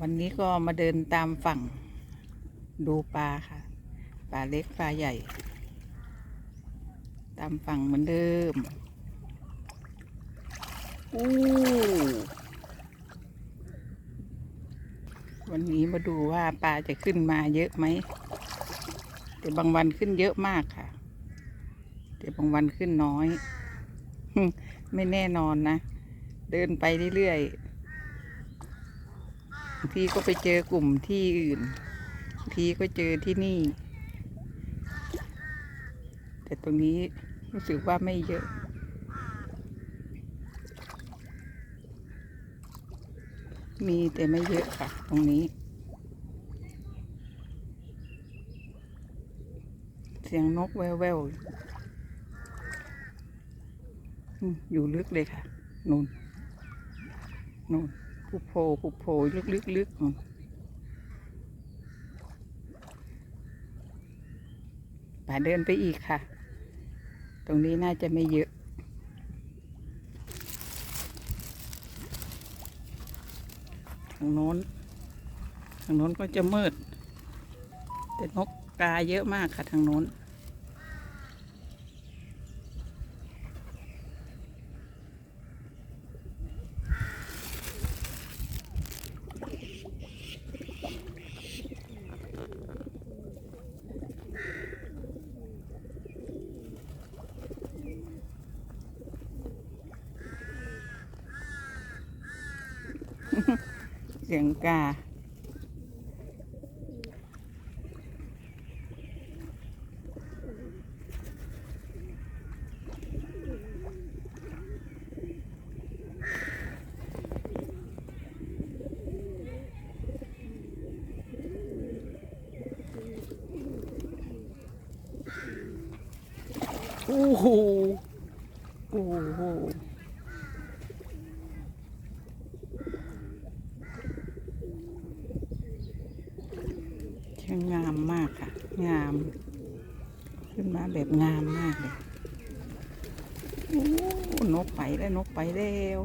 วันนี้ก็มาเดินตามฝั่งดูปลาค่ะ ปลาเล็กปลาใหญ่ ตามฝั่งเหมือนเดิม อู้วันนี้มาดูว่าปลาจะขึ้นมาเยอะไหม แต่บางวันขึ้นเยอะมากค่ะ แต่บางวันขึ้นน้อย ไม่แน่นอนนะ เดินไปเรื่อยๆ ทีก็ไปเจอกลุ่มที่อื่น ทีก็เจอที่นี่ แต่ตรงนี้รู้สึกว่าไม่เยอะมีแต่ไม่เยอะค่ะ ตรงนี้ เสียงนกแววๆอืมอยู่ลึกเลยค่ะ นู่นนู่น ผูโผล่ผูโผล่ลึกลึกลึกป่าเดินไปอีกค่ะ ตรงนี้น่าจะไม่เยอะ ทางโน้น ทางโน้นก็จะมืด แต่นกกาเยอะมากค่ะทางโน้น เสียงกา โอ้โห โอ้โห ช่า งงามมากค่ะ งาม ขึ้นมาแบบงามมากเลยโอ้นกไปแล้วนกไปแล้ว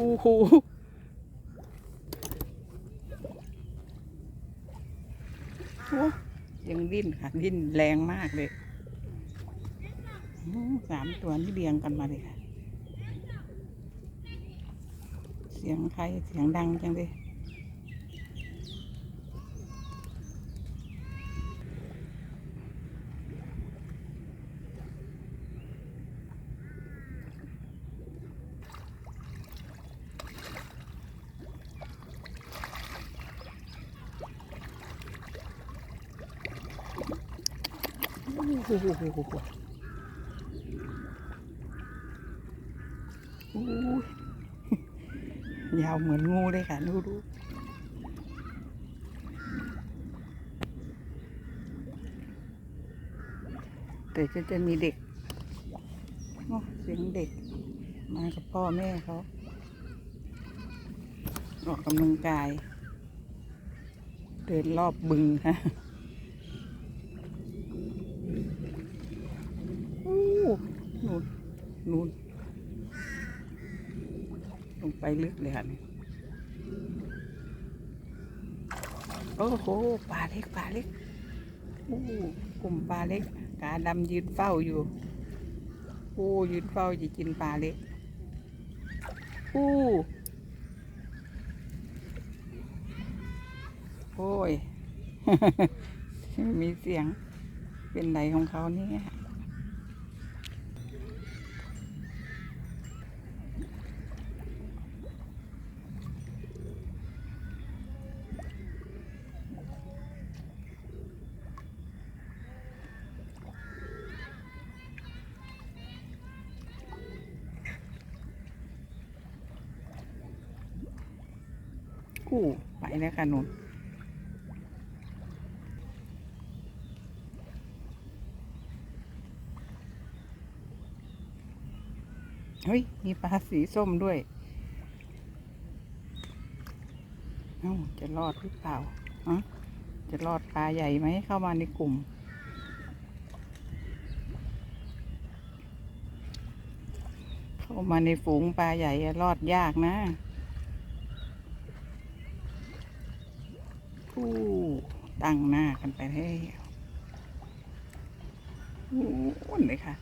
โอ้โหยังดิ้นค่ะ ดิ้นแรงมากเลยสามตัวนี่เรียงกันมาเลยค่ะ เสียงใครเสียงดังจังเลย โอ้โหโอ้ยยาวเหมือนงูเลยค่ะดูดูแต่ก็จะมีเด็กเสียงเด็ก มากับพ่อแม่เขาออกกำลังกาย เดินรอบบึงค่ะ อู้นู่นนู่น ลงไปลึกเลยค่ะนี่โอ้โหปลาเล็กปลาเล็กอู้กลุ่มปลาเล็กกาดำยืนเฝ้าอยู่อู้ยืนเฝ้าจะกินปลาเล็กอู้โอ้ยมีเสียงเป็นไหนของเขาเนี่ย คู่ ไปแล้วค่ะนุนเฮ้ย มีปลาสีส้มด้วย เอ้า จะรอดหรือเปล่าอะจะรอดปลาใหญ่ไหมเข้ามาในกลุ่ม เข้ามาในฝูงปลาใหญ่รอดยากนะู้ตั้งหน้ากันไปให้โอ้นเลยค่ะ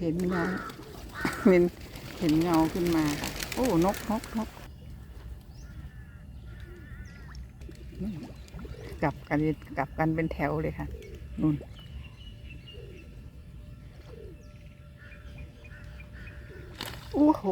เห็นเงาเห็นเห็นเงาขึ้นมาค่ะโอ้นกนกนกกลับกันกลับกันเป็นแถวเลยค่ะนู่นโอ้โห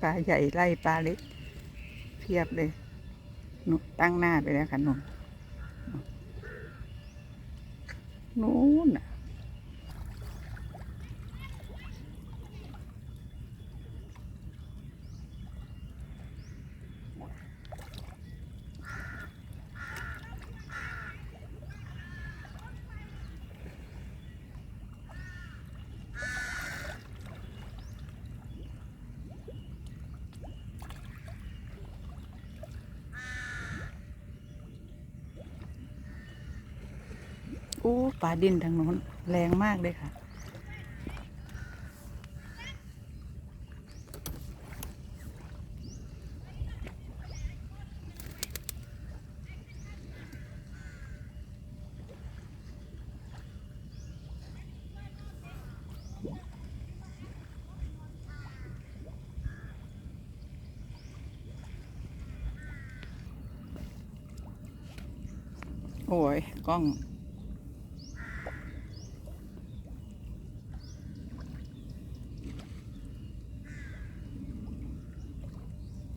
ปลาใหญ่ไล่ปลาเล็กเพียบเลยนู่นตั้งหน้าไปแล้วค่ะนู่นนู่นน่ะ โอ้ปลาดินทางโน้นแรงมากเลยค่ะ โอ้ยกล้อง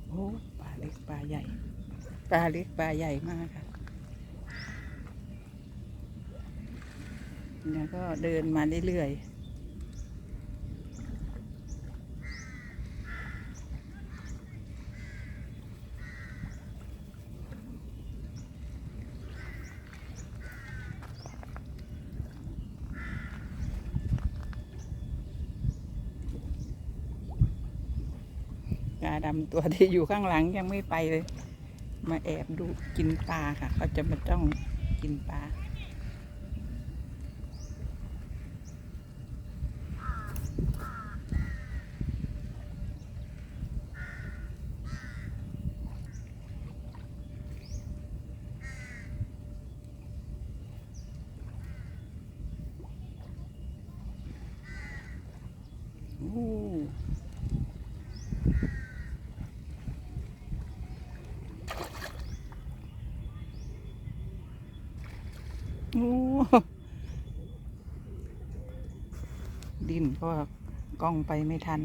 โอ้ปลาเล็กปลาใหญ่ ปลาเล็กปลาใหญ่มากค่ะแล้วก็เดินมาเรื่อยๆปลาดำตัวที่อยู่ข้างหลังยังไม่ไปเลย มาแอบดูกินปลาค่ะ เขาจะมาต้องกินปลา โอ้โอ้ ดินก็กล้องไปไม่ทัน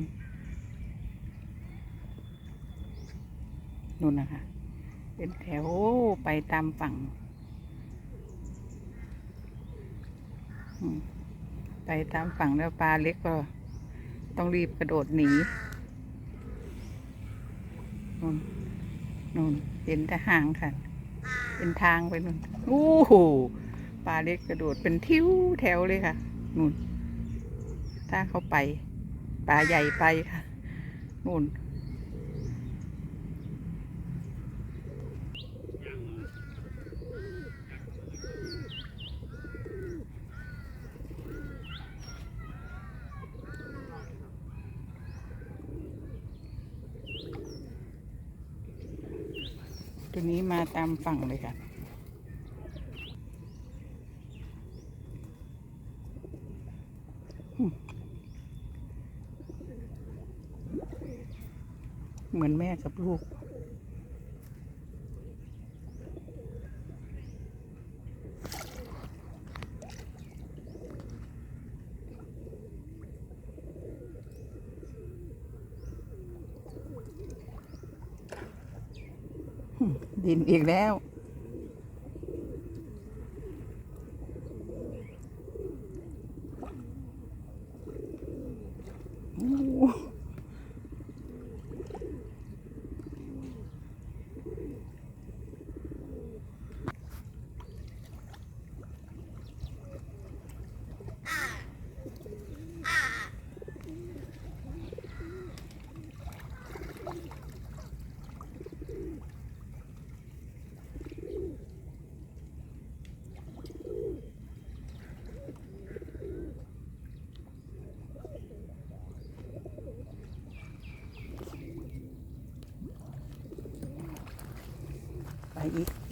นู่นนะคะ เป็นแถวไปตามฝั่ง ไปตามฝั่งแล้วปลาเล็กก็ต้องรีบกระโดดหนีนู่นนู่นเห็นแต่ห่างค่ะ เป็นทางไปนู่น โอ้โห ปลาเล็กกระโดดเป็นทิ้วแถวเลยค่ะนู่นถ้าเขาไปปลาใหญ่ไปค่ะนู่นตัวนี้มาตามฝั่งเลยค่ะ เหมือนแม่กับลูก ดินอีกแล้ว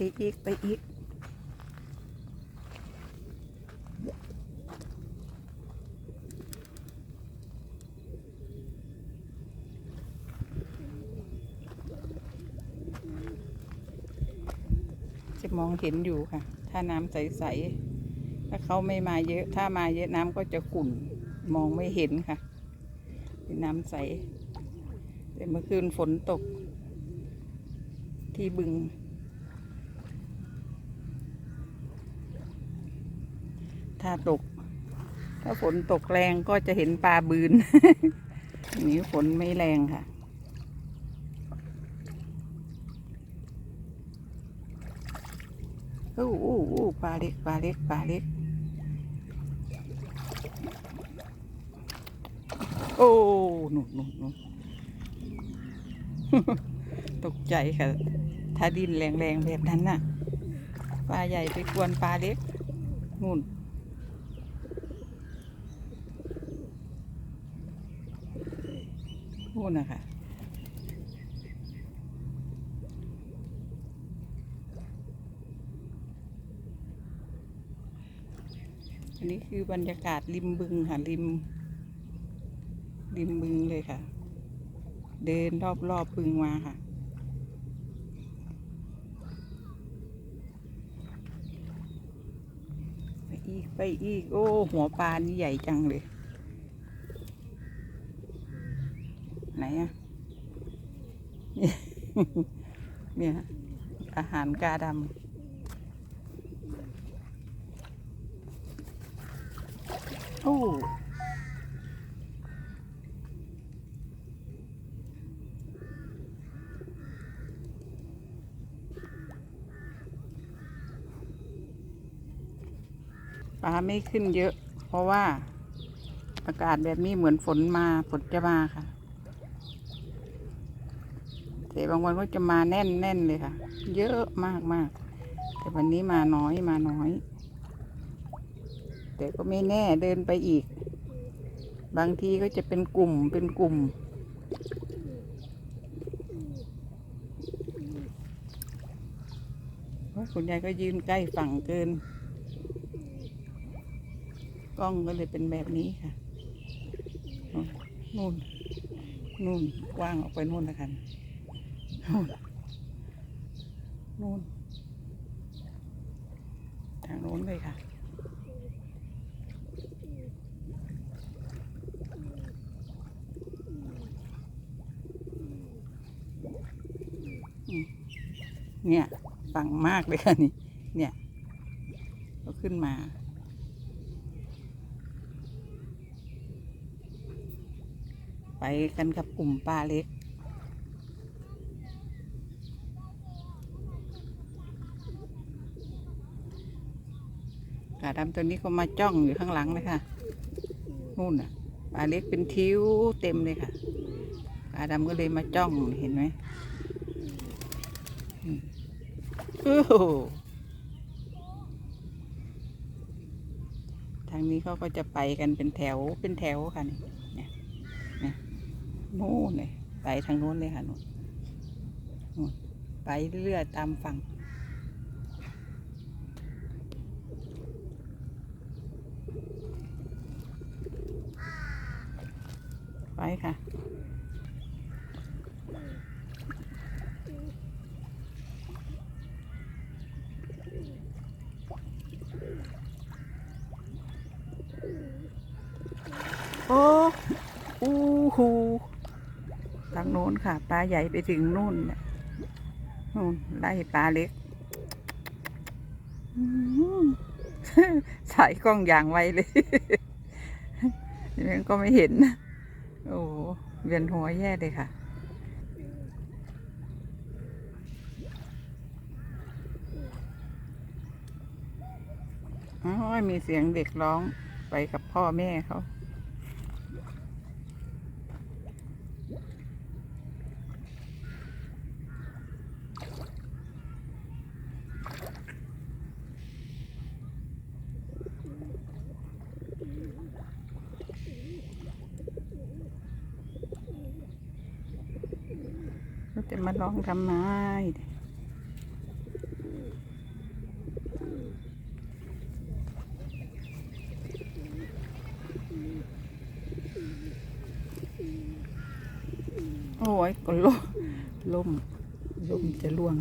อีกไปอีกไปอีกจะมองเห็นอยู่ค่ะ ถ้าน้ำใส ๆ ถ้าเขาไม่มาเยอะ ถ้ามาเยอะน้ำก็จะขุ่น มองไม่เห็นค่ะ เป็นน้ำใส แต่เมื่อคืนฝนตก ที่บึงาตก ถ้าฝนตกแรงก็จะเห็นปลาบืนนี้ฝนไม่แรงค่ะอู้อู้อู้ปลาเล็กปลาเล็กปลาเล็ก โอ้หนุนหนุนหนุนตกใจค่ะ ถ้าดินแรงๆแบบนั้นน่ะ ปลาใหญ่ไปกวนปลาเล็กนู่น นู่นะคะอันนี้คือบรรยากาศริมบึงค่ะริม ริมบึงเลยค่ะ เดินรอบรอบบึงมาค่ะ ไปอีกไปอีก โอ้ หัวปลานี่ใหญ่จังเลย ไหนอะเนี่ยอาหารกาดำโอ้ปลาไม่ขึ้นเยอะ เพราะว่าอากาศแบบนี้เหมือนฝนมาฝนจะมาค่ะ แต่บางวันก็จะมาแน่นแน่นเลยค่ะ เยอะมากมากแต่วันนี้มาน้อยมาน้อย แต่ก็ไม่แน่เดินไปอีก บางทีก็จะเป็นกลุ่มเป็นกลุ่ม คุณยายก็ยืนใกล้ฝั่งเกิน กล้องก็เลยเป็นแบบนี้ค่ะนู่นนู่นกว้างออกไปนู่นนะคะนู่ นนู่นทางโน้นเลยค่ะ เนี่ยฝังมากเลยค่ะนี่ เนี่ยก็ขึ้นมาไปกันกับกลุ่มปลาเล็ก ดำตัวนี้ก็มาจ้องอยู่ข้างหลังเลยค่ะนู่นน่ะปลาเล็กเป็นทิวเต็มเลยค่ะกาดำก็เลยมาจ้องเห็นไหมอืมโอ้โหทางนี้เขาก็จะไปกันเป็นแถวเป็นแถวค่ะนี่เนี่ยเนี่ยนู่นเลยไปทางโน้นเลยค่ะนู่นนู่นไปเรื่อยๆตามฝั่ง ไปค่ะ โอ้อู้หูทางโน้นค่ะ ปลาใหญ่ไปถึงนู่นน่ะนู่นไล่ปลาเล็กอื้อหือสายกล้องอย่างไวเลย ยังก็ไม่เห็นนะ โอ้เวียนหัวแย่เลยค่ะ อ๋อ มีเสียงเด็กร้องไปกับพ่อแม่เขา เราจะมาลองทำไมโอ้ยก็ล่มล่มล่มจะล่วง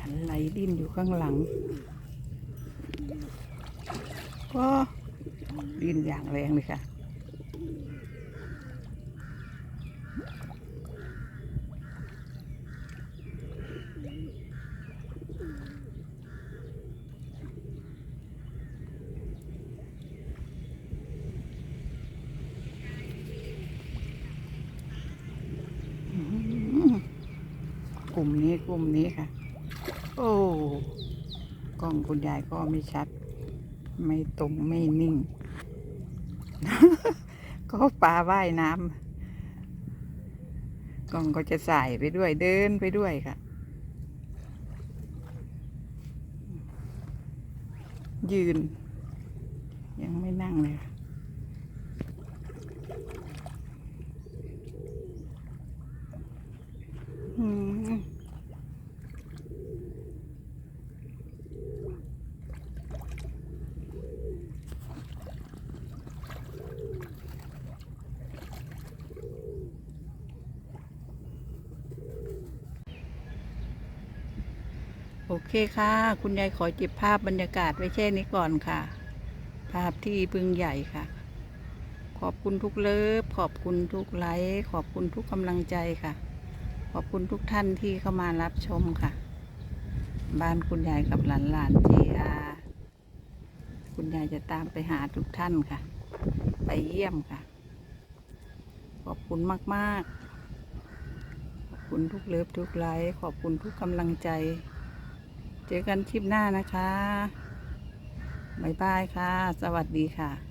อะไรดิ้น อยู่ข้างหลัง ก็ดิ้นอย่างแรงเลยค่ะ กลุ่มนี้กลุ่มนี้ค่ะ โอ้กล้องคุณยายก็ไม่ชัด ไม่ตรงไม่นิ่ง ก็ปลาว่ายน้ำกล้องก็จะใสายไปด้วยเดินไปด้วยค่ะ ยืน ยังไม่นั่งเลยค่ะ อืมโอ เคค่ะ คุณยายขอจิบภาพบรรยากาศไว้แค่นี้ก่อนค่ะ ภาพที่บึงใหญ่ค่ะ ขอบคุณทุกเลิฟ ขอบคุณทุกไลค์ขอบคุณทุกกำลังใจค่ะ ขอบคุณทุกท่านที่เข้ามารับชมค่ะ บ้านคุณยายกับหลานหลานจีอาคุณยายจะตามไปหาทุกท่านค่ะ ไปเยี่ยมค่ะ ขอบคุณมาก ๆ ขอบคุณทุกเลิฟทุกไลค์ขอบคุณทุกกำลังใจ เจอกันคลิปหน้านะคะ บ๊ายบายค่ะ สวัสดีค่ะ